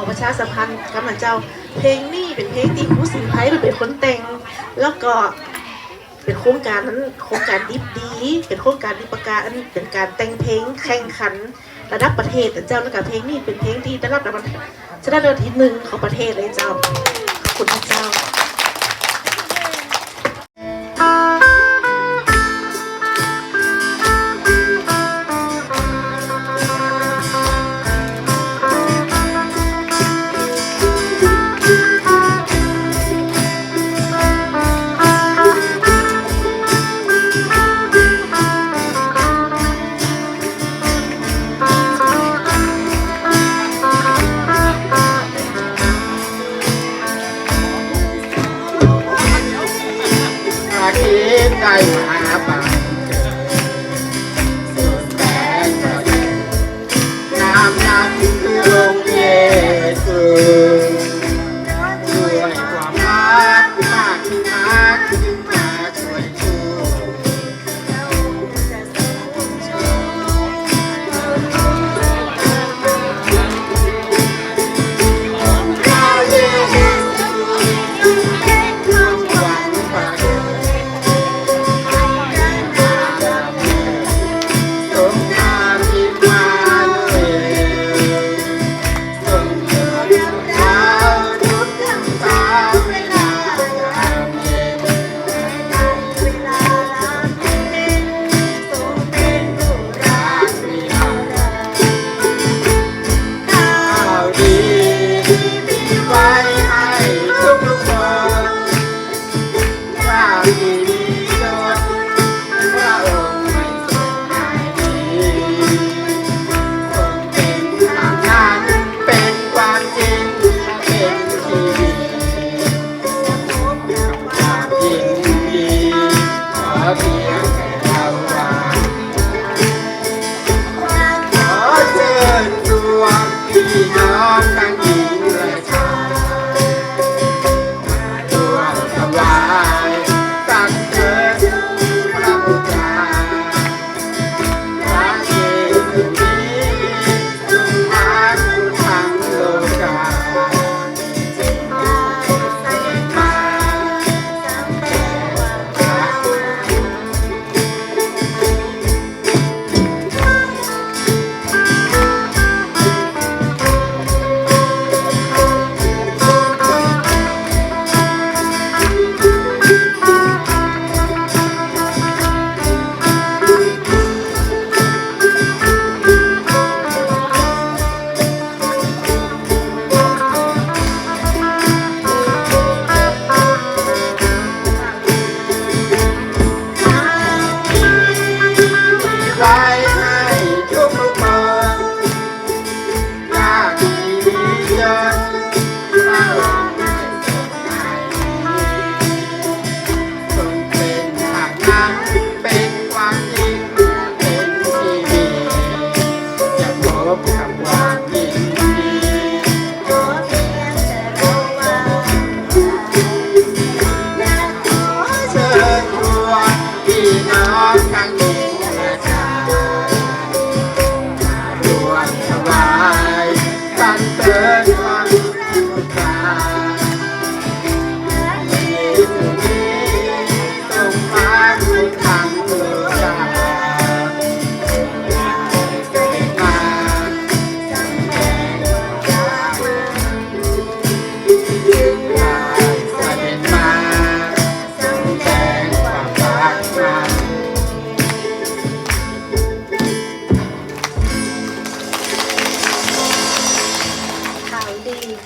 ขอประชาสัมพันธ์กำลังเจ้า เพลงนี่เป็นเพลงที่ผู้สินไพ่เป็นคนแต่ง แล้วก็เป็นโครงการนั้นโครงการดิบดี เป็นโครงการดิประกาศเป็นการแต่งเพลงแข่งขันระดับประเทศเจ้าแล้วก็เพลงนี่เป็นเพลงที่ได้รับรางวัลชนะเลิศที่หนึ่งของประเทศเลยเจ้าขอบคุณพระเจ้า สีใจหาไป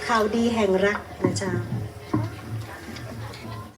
ข่าวดีแห่งรักนะเจ้า